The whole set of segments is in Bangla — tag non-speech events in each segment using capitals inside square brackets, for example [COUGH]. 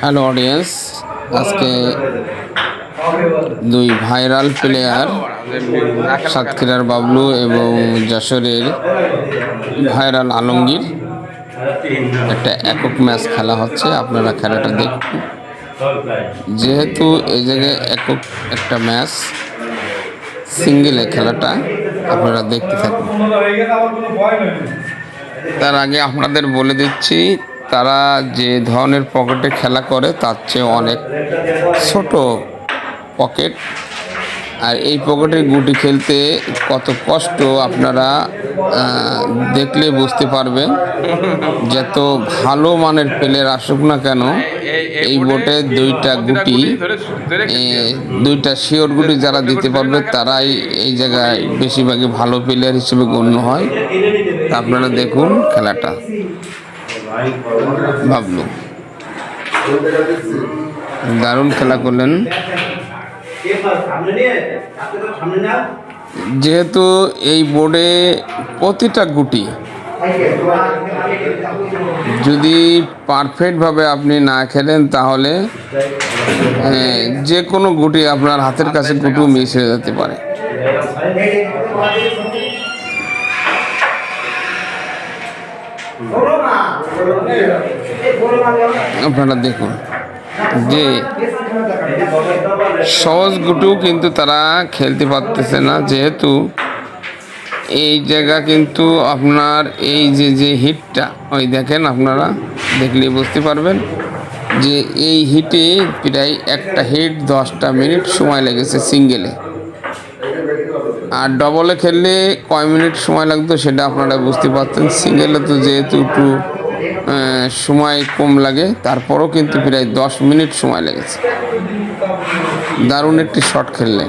হ্যালো অডিয়েন্স আজকে দুই ভাইরাল প্লেয়ার সাতক্ষীরার বাবলু এবং যশোরের ভাইরাল আলমগীর। একটা একক ম্যাচ খেলা হচ্ছে, আপনারা খেলাটা দেখুন। যেহেতু এই জায়গায় একক একটা ম্যাচ সিঙ্গেলে খেলাটা আপনারা দেখতে থাকুন। তার আগে আপনাদের বলে দিচ্ছি তারা যে ধরনের পকেটে খেলা করে, তার চেয়ে অনেক ছোট পকেট। আর এই পকেটের গুটি খেলতে কত কষ্ট আপনারা দেখলে বুঝতে পারবেন। যত ভালো মানের প্লেয়ার আসুক না কেন, এই বোটে দুইটা গুটি দুইটা শিওর গুটি যারা দিতে পারবে, তারাই এই জায়গায় বেশিরভাগই ভালো প্লেয়ার হিসেবে গণ্য হয়। আপনারা দেখুন খেলাটা। ভাবলু দারুণ খেলা করলেন যেহেতু এই বোর্ডে প্রতিটা গুটি যদি পারফেক্টভাবে আপনি না খেলেন তাহলে যে কোনো গুটি আপনার হাতের কাছে গুটু মিস হয়ে যেতে পারে আপনারা দেখুন, যে সহজ গুটু কিন্তু তারা খেলতে পারতেছে না, যেহেতু এই জায়গা কিন্তু আপনার এই যে যে হিটটা, ওই দেখেন আপনারা দেখলেই বুঝতে পারবেন যে এই হিটে প্রায় একটা হিট দশটা মিনিট সময় লেগেছে সিঙ্গেলে। আর ডবলে খেললে কয় মিনিট সময় লাগতো সেটা আপনারা বুঝতে পারতেন। সিঙ্গেলে তো যেহেতু একটু সময় কম লাগে তারপরও কিন্তু প্রায় দশ মিনিট সময় লেগেছে। দারুণ একটি শট খেললে।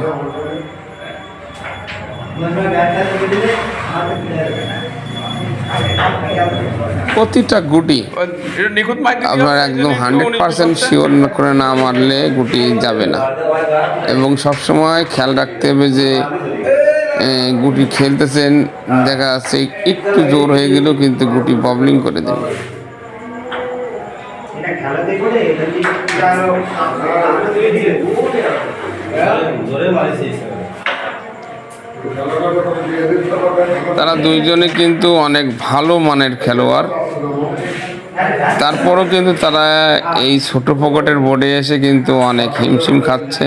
প্রতিটা গুটি আপনার একদম হান্ড্রেড পার্সেন্ট শিওর করে না মারলে গুটি যাবে না। এবং সবসময় খেয়াল রাখতে হবে যে গুটি খেলতেছেন, দেখা যাচ্ছে একটু জোর হয়ে গেলেও কিন্তু গুটি ববলিং করে দেবে। তারা দুইজনে কিন্তু অনেক ভালো মানের খেলোয়াড়। তারপরও কিন্তু তারা এই ছোট পকেটের বোর্ডে এসে কিন্তু অনেক হিমশিম খাচ্ছে।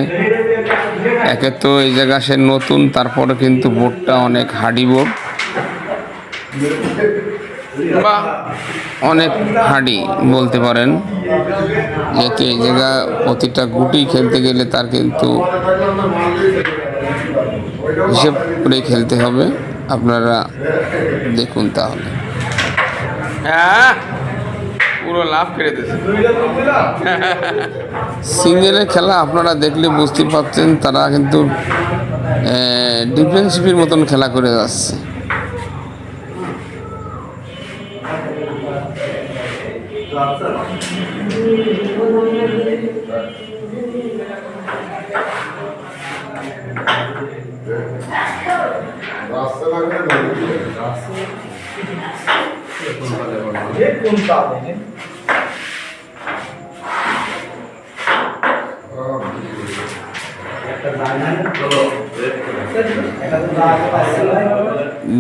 একে তো এই জায়গা সে নতুন তারপরে কিন্তু বোর্ডটা অনেক হার্ডি বোর্ড বা অনেক হার্ডি বলতে পারেন। যেহেতু এই জায়গা প্রতিটা গুটি খেলতে গেলে তার কিন্তু হিসেব করে খেলতে হবে। আপনারা দেখুন তাহলে। হ্যাঁ। পুরো লাভ করে দিয়েছে। সিঙ্গেলের খেলা আপনারা দেখলে বুঝতে পারছেন তারা কিন্তু ডিফেন্সিভের মতন খেলা করে যাচ্ছে।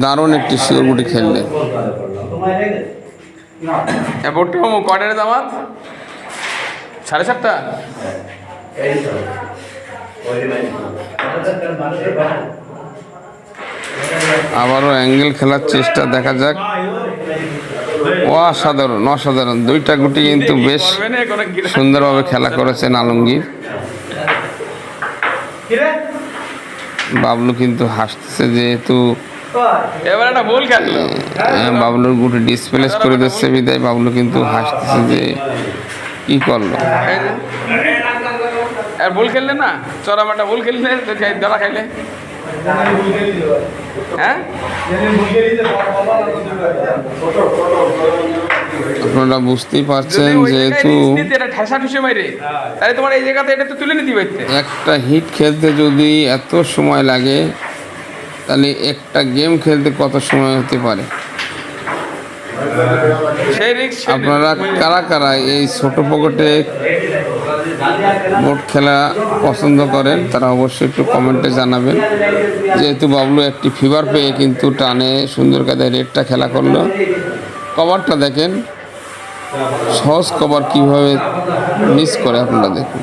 দারুণ একটি শিওর গুটি খেললেন বোর্ডটা কয়টার দামাত। সাড়ে সাতটা? আবারও অ্যাঙ্গেল খেলার চেষ্টা দেখা যাক। অসাধারণ অসাধারণ। দুইটা গুটি কিন্তু বেশ সুন্দরভাবে খেলা করেছেন আলমগীর। বাবলু কিন্তু হাসতেছে যেহেতু এবার একটা বল বাবলুর গুটি ডিসপ্লেস করে দিচ্ছে বিদায় বাবলু কিন্তু হাসতেছে যে কি করল। আর বল খেললে না চরম মাটা বল খেললে তো ধরা খাইলে। হ্যাঁ? আপনারা বুঝতেই পারছেন যেহেতু এটা ঠেসা ঠুসে তোমার এই জায়গাতে এটা তো তুলে নিতে পারতে। একটা হিট খেলতে যদি এত সময় লাগে তাহলে একটা গেম খেলতে কত সময় হতে পারে? আপনারা কারা কারা এই ছোট পকেটে বোট খেলা পছন্দ করেন, তারা অবশ্যই একটু কমেন্টে জানাবেন। যেহেতু বাবলু একটি ফিভার পেয়ে কিন্তু টানে সুন্দর কায়দায় রেডটা খেলা করল। কভারটা দেখেন, সহজ কভার কীভাবে মিস করে আপনারা দেখুন।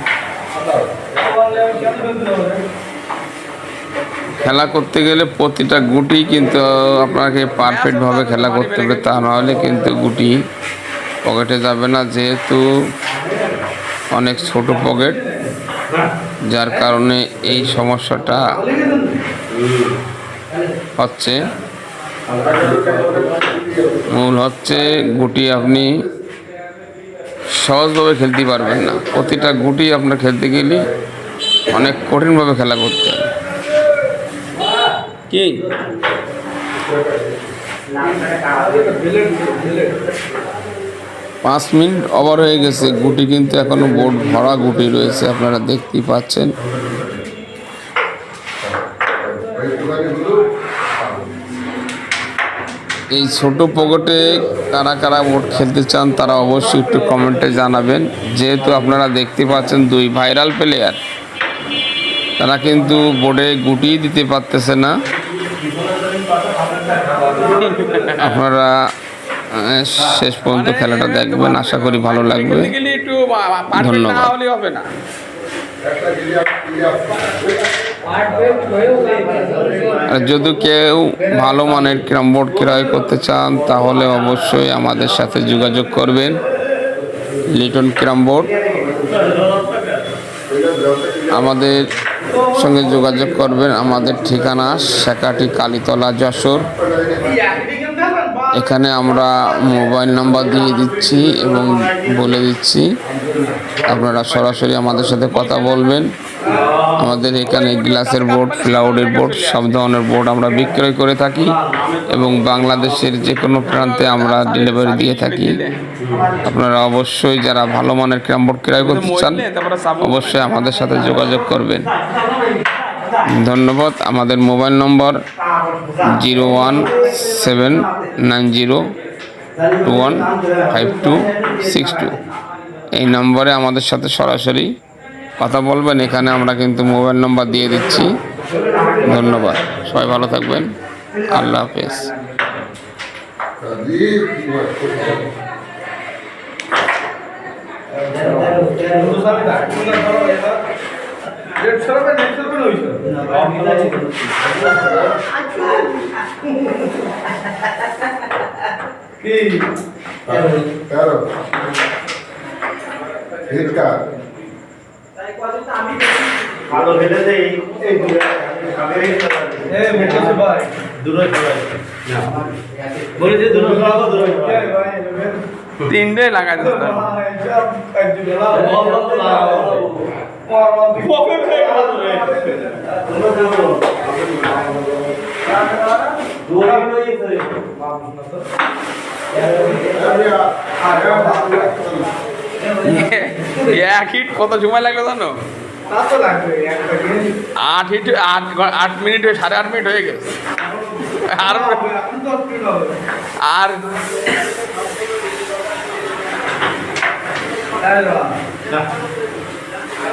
খেলা করতে গেলে প্রতিটা গুটি কিন্তু আপনাকে পারফেক্টভাবে খেলা করতে হবে, তা নাহলে কিন্তু গুটি পকেটে যাবে না। যেহেতু অনেক ছোট পকেট, যার কারণে এই সমস্যাটা হচ্ছে। মূল হচ্ছে গুটি আপনি সহজভাবে খেলতে পারবেন না। প্রতিটা গুটি আপনার খেলতে গেলে অনেক কঠিনভাবে খেলা করতে কি? পাঁচ মিনিট ওভার হয়ে গেছে। গুটি কিন্তু এখনও বোর্ড ভরা গুটি রয়েছে, আপনারা দেখতেই পাচ্ছেন। এই ছোট পকেটে কারা কারা বোর্ড খেলতে চান, তারা অবশ্যই একটু কমেন্টে জানাবেন। যেহেতু আপনারা দেখতে পাচ্ছেন দুই ভাইরাল প্লেয়ার তারা কিন্তু বোর্ডে গুটি দিতে পারতেছে না। আপনারা শেষ পর্যন্ত খেলাটা দেখবেন আশা করি ভালো লাগবে। করতে গেলে একটু পারফেক্ট না ধন্যবাদ। যদি কেউ ভালো মানের ক্যারাম বোর্ড ক্রয় করতে চান তাহলে অবশ্যই আমাদের সাথে যোগাযোগ করবেন। Liton carrom board. আমাদের সঙ্গে যোগাযোগ করবেন। আমাদের ঠিকানা শেখাটি কালীতলা যশোর। এখানে আমরা মোবাইল নাম্বার দিয়ে দিচ্ছি এবং বলে দিচ্ছি, আপনারা সরাসরি আমাদের সাথে কথা বলবেন। আমাদের এখানে গ্লাসের বোর্ড ফ্লাউডের বোর্ড, সব ধরনের বোর্ড আমরা বিক্রয় করে থাকি এবং বাংলাদেশের যে কোনো প্রান্তে আমরা ডেলিভারি দিয়ে থাকি। আপনারা অবশ্যই যারা ভালো মানের ক্যারাম বোর্ড ক্রয় করতে চান, অবশ্যই আমাদের সাথে যোগাযোগ করবেন। ধন্যবাদ। আমাদের mobile number zero one seven nine zero two one five two six two. এই নম্বরে আমাদের সাথে সরাসরি কথা বলবেন। এখানে আমরা কিন্তু মোবাইল নম্বর দিয়ে দিচ্ছি। ধন্যবাদ। সবাই ভালো থাকবেন। আল্লাহ হাফেজ। Claro. Rica. ভালো খেলে দেই এই দূরে এই মেটেছে ভাই দূরে খেলা। বলে যে দূরে খেলা দূরে তিনটে লাগাই দিতে [LAUGHS] এক হিট কত সময় লাগল জানো? আট হিট আট আট মিনিট হয়ে সাড়ে আট মিনিট হয়ে গেছে। আর আর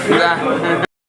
কিছু যা।